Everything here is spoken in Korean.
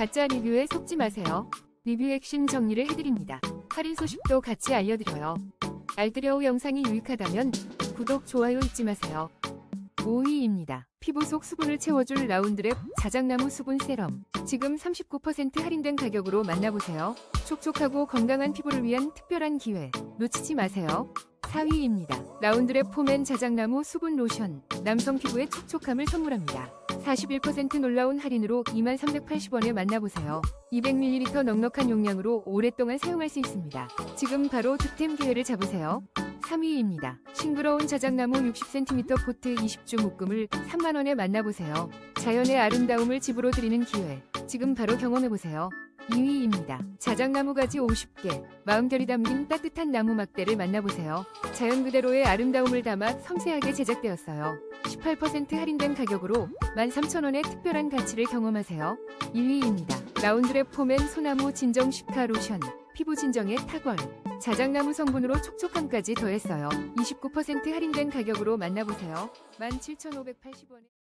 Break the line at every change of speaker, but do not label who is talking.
가짜 리뷰에 속지 마세요. 리뷰 핵심 정리를 해드립니다. 할인 소식도 같이 알려드려요. 알뜰여우 영상이 유익하다면 구독, 좋아요 잊지 마세요. 5위입니다. 피부 속 수분을 채워줄 라운드랩 자작나무 수분 세럼. 지금 39% 할인된 가격으로 만나보세요. 촉촉하고 건강한 피부를 위한 특별한 기회. 놓치지 마세요. 4위입니다. 라운드랩 폼앤 자작나무 수분 로션. 남성 피부에 촉촉함을 선물합니다. 41% 놀라운 할인으로 2380원에 만나보세요. 200ml 넉넉한 용량으로 오랫동안 사용할 수 있습니다. 지금 바로 득템 기회를 잡으세요. 3위입니다. 싱그러운 자작나무 60cm 포트 20주 묶음을 3만원에 만나보세요. 자연의 아름다움을 집으로 드리는 기회. 지금 바로 경험해보세요. 2위입니다. 자작나무 가지 50개, 마음결이 담긴 따뜻한 나무 막대를 만나보세요. 자연 그대로의 아름다움을 담아 섬세하게 제작되었어요. 18% 할인된 가격으로 13,000원의 특별한 가치를 경험하세요. 1위입니다. 라운드랩 폼앤 소나무 진정 시카 로션. 피부 진정의 탁월. 자작나무 성분으로 촉촉함까지 더했어요. 29% 할인된 가격으로 만나보세요. 17,580원에